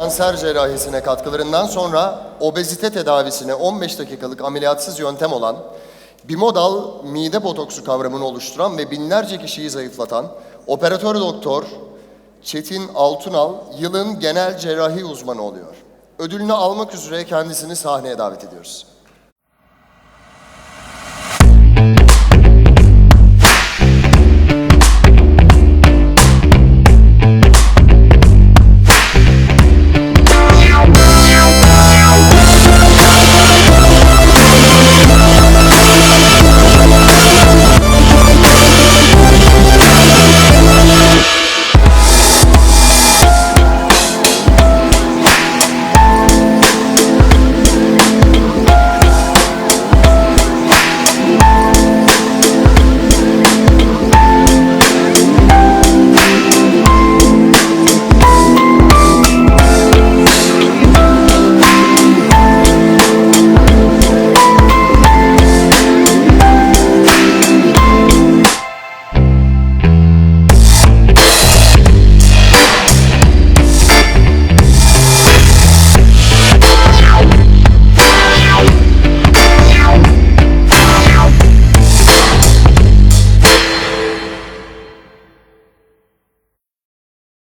Kanser cerrahisine katkılarından sonra obezite tedavisine 15 dakikalık ameliyatsız yöntem olan bimodal mide botoksu kavramını oluşturan ve binlerce kişiyi zayıflatan operatör doktor Çetin Altunal yılın genel cerrahi uzmanı oluyor. Ödülünü almak üzere kendisini sahneye davet ediyoruz.